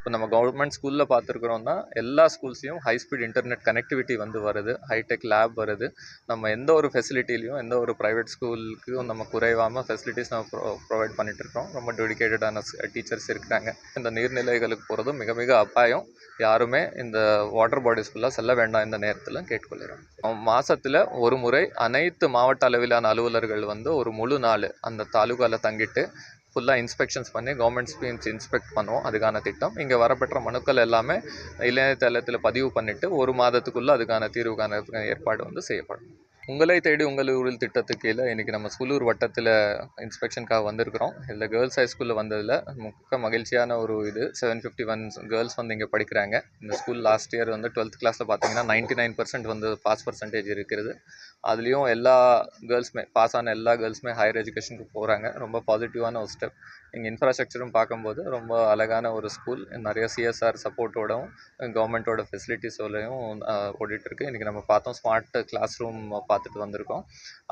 இப்போ நம்ம கவர்மெண்ட் ஸ்கூலில் பார்த்துருக்குறோம்னா எல்லா ஸ்கூல்ஸையும் ஹை ஸ்பீட் இன்டர்நெட் கனெக்டிவிட்டி வந்து வருது. ஹைடெக் லேப் வருது. நம்ம எந்த ஒரு ஃபெசிலிட்டிலையும் எந்த ஒரு ப்ரைவேட் ஸ்கூலுக்கும் நம்ம குறைவாமல் ஃபெசிலிட்டிஸ் நம்ம ப்ரோ ப்ரொவைட் பண்ணிட்டு இருக்கோம். ரொம்ப டெடிக்கேட்டடான டீச்சர்ஸ் இருக்கிறாங்க. இந்த நீர்நிலைகளுக்கு போகிறது மிக மிக அபாயம். யாருமே இந்த வாட்டர் பாடிஸ்குள்ளே செல்ல வேண்டாம் இந்த நேரத்தில் கேட்டுக்கொள்கிறோம். மாதத்தில் ஒரு முறை அனைத்து மாவட்ட அளவிலான அலுவலர்கள் வந்து ஒரு முழு நாள் அந்த தாலுகாவில் தங்கிட்டு ஃபுல்லாக இன்ஸ்பெக்ஷன்ஸ் பண்ணி கவர்மெண்ட் ஸ்கீம்ஸ் இன்ஸ்பெக்ட் பண்ணுவோம். அதுக்கான திட்டம். இங்கே வரப்பெற்ற மனுக்கள் எல்லாமே இளையதளத்தில் பதிவு பண்ணிவிட்டு ஒரு மாதத்துக்குள்ளே அதுக்கான தீர்வு காண ஏற்பாடு வந்து செய்யப்படும். உங்களை தேடி உங்கள் ஊரில் திட்டத்துக்கு கீழே இன்றைக்கி நம்ம சூலூர் வட்டத்தில் இன்ஸ்பெக்ஷனுக்காக வந்திருக்கிறோம். இதில் கேர்ள்ஸ் ஹை ஸ்கூலில் வந்ததில் மிக்க மகிழ்ச்சியான ஒரு இது. செவன் ஃபிஃப்டி ஒன் கேர்ள்ஸ் வந்து இங்கே படிக்கிறாங்க. இந்த ஸ்கூல் லாஸ்ட் இயர் வந்து டுவெல்த் கிளாஸில் பார்த்தீங்கன்னா நைன்ட்டி நைன் பர்சன்ட் வந்து பாஸ் பர்சன்டேஜ் இருக்கிறது. அதுலேயும் எல்லா கேர்ள்ஸுமே பாஸ் ஆன எல்லா கேர்ள்ஸுமே ஹையர் எஜுகேஷனுக்கு போகிறாங்க ரொம்ப பாசிட்டிவான ஒரு ஸ்டெப் இங்கே இன்ஃப்ராஸ்ட்ரக்சரும் பார்க்கும்போது ரொம்ப அழகான ஒரு ஸ்கூல் நிறைய சிஎஸ்ஆர் சப்போர்ட்டோடவும் கவர்மெண்ட்டோட ஃபெசிலிட்டிஸோடையும் ஓடிட்டுருக்கு இன்றைக்கி நம்ம பார்த்தோம் ஸ்மார்ட் கிளாஸ் ரூம் பார்த்துட்டு வந்திருக்கோம்.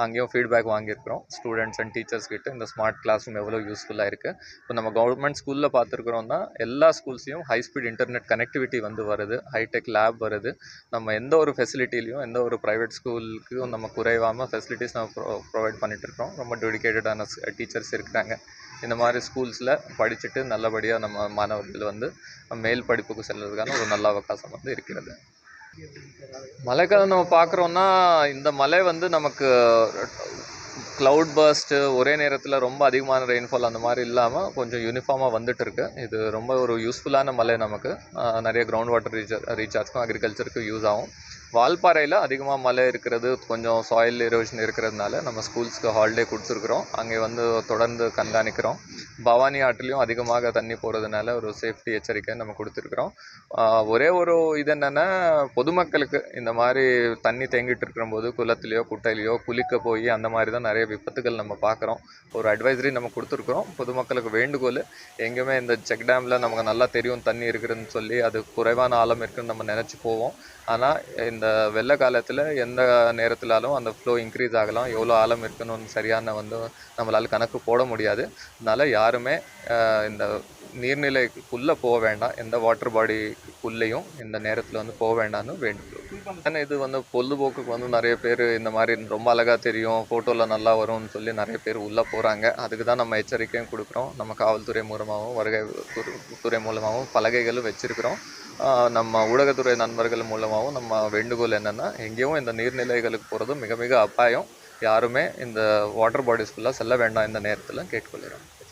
அங்கேயும் ஃபீட்பேக் வாங்கியிருக்கிறோம். ஸ்டூடெண்ட்ஸ் அண்ட் டீச்சர்ஸ் கிட்ட இந்த ஸ்மார்ட் கிளாஸ் ரூம் எவ்வளோ யூஸ்ஃபுல்லாக இருக்குது இப்போ நம்ம கவர்மெண்ட் ஸ்கூலில் பார்த்துருக்குறோம்னா எல்லா ஸ்கூல்ஸையும் ஹை ஸ்பீட் இன்டர்நெட் கனெக்டிவிட்டி வந்து வருது. ஹைடெக் லேப் வருது. நம்ம எந்த ஒரு ஃபெசிலிட்டிலையும் எந்த ஒரு ப்ரைவேட் ஸ்கூலுக்கும் நம்ம குறைவாமல் ஃபெசிலிட்டிஸ் நம்ம ப்ரொ ப்ரொவைட் பண்ணிட்டு இருக்கோம் ரொம்ப டெடிக்கேட்டடான டீச்சர்ஸ் இருக்கிறாங்க. இந்த மாதிரி ஸ்கூல்ஸில் படிச்சுட்டு நல்லபடியாக நம்ம மாணவர்கள் வந்து மேல் படிப்புக்கு செல்வதற்கான ஒரு நல்ல அவகாசம் வந்து இருக்கிறது. மழைக்காலம் நம்ம பார்க்குறோன்னா இந்த மழை வந்து நமக்கு க்ளவுட் பர்ஸ்ட்டு ஒரே நேரத்தில் ரொம்ப அதிகமான ரெயின்ஃபால் அந்த மாதிரி இல்லாமல் கொஞ்சம் யூனிஃபார்மாக வந்துட்டு இருக்கு இது ரொம்ப ஒரு யூஸ்ஃபுல்லான மழை நமக்கு. நிறைய கிரவுண்ட் வாட்டர் ரீசார்ஜ் ரீசார்ஜ்க்கும் அக்ரிகல்ச்சருக்கும் யூஸ் ஆகும். வால்பாறையில் அதிகமாக மழை இருக்கிறது கொஞ்சம் சாயில் எரோஷன் இருக்கிறதுனால நம்ம ஸ்கூல்ஸ்க்கு ஹாலிடே கொடுத்துருக்குறோம். அங்கே வந்து தொடர்ந்து கண்காணிக்கிறோம். பவானி ஆற்றிலையும் அதிகமாக தண்ணி போகிறதுனால ஒரு சேஃப்டி எச்சரிக்கை நம்ம கொடுத்துருக்குறோம். ஒரே ஒரு இது என்னென்னா பொதுமக்களுக்கு இந்த மாதிரி தண்ணி தேங்கிட்டு இருக்கிறபோது குளத்துலையோ குட்டையிலையோ குளிக்க போய் அந்த மாதிரி தான் நிறைய விபத்துகள் நம்ம பார்க்குறோம். ஒரு அட்வைசரி நம்ம கொடுத்துருக்குறோம். பொதுமக்களுக்கு வேண்டுகோள் எங்கேயுமே இந்த செக் டேமில் நமக்கு நல்லா தெரியும் தண்ணி இருக்குதுன்னு சொல்லி அது குறைவான ஆழம் இருக்குன்னு நம்ம நினச்சி போவோம். ஆனால் இந்த வெள்ள காலத்தில் எந்த நேரத்திலாலும் அந்த ஃப்ளோ இன்க்ரீஸ் ஆகலாம். எவ்வளோ ஆழம் இருக்குன்னு சரியான வந்து நம்மளால் கணக்கு போட முடியாது. அதனால் யாருமே இந்த நீர்நிலைக்குள்ளே போக வேண்டாம். எந்த வாட்டர் பாடிக்குள்ளேயும் இந்த நேரத்தில் வந்து போக வேண்டாம்னு வேண்டுகோள் ஏன்னா இது வந்து பொழுதுபோக்குக்கு வந்து நிறைய பேர் இந்த மாதிரி ரொம்ப அழகாக தெரியும். ஃபோட்டோவில் நல்லா வரும்னு சொல்லி நிறைய பேர் உள்ளே போகிறாங்க அதுக்கு தான் நம்ம எச்சரிக்கையும் கொடுக்குறோம். நம்ம காவல்துறை மூலமாகவும் வருகை துறை- துறை மூலமாகவும் பலகைகளும் வச்சுருக்கிறோம். நம்ம ஊடகத்துறை நண்பர்கள் மூலமாகவும் நம்ம வேண்டுகோள் என்னென்னா எங்கேயும் இந்த நீர்நிலைகளுக்கு போகிறது மிக மிக அபாயம். யாருமே இந்த வாட்டர் பாடிஸ்குள்ளே செல்ல வேண்டாம் இந்த நேரத்தில் கேட்டுக்கொள்கிறோம்.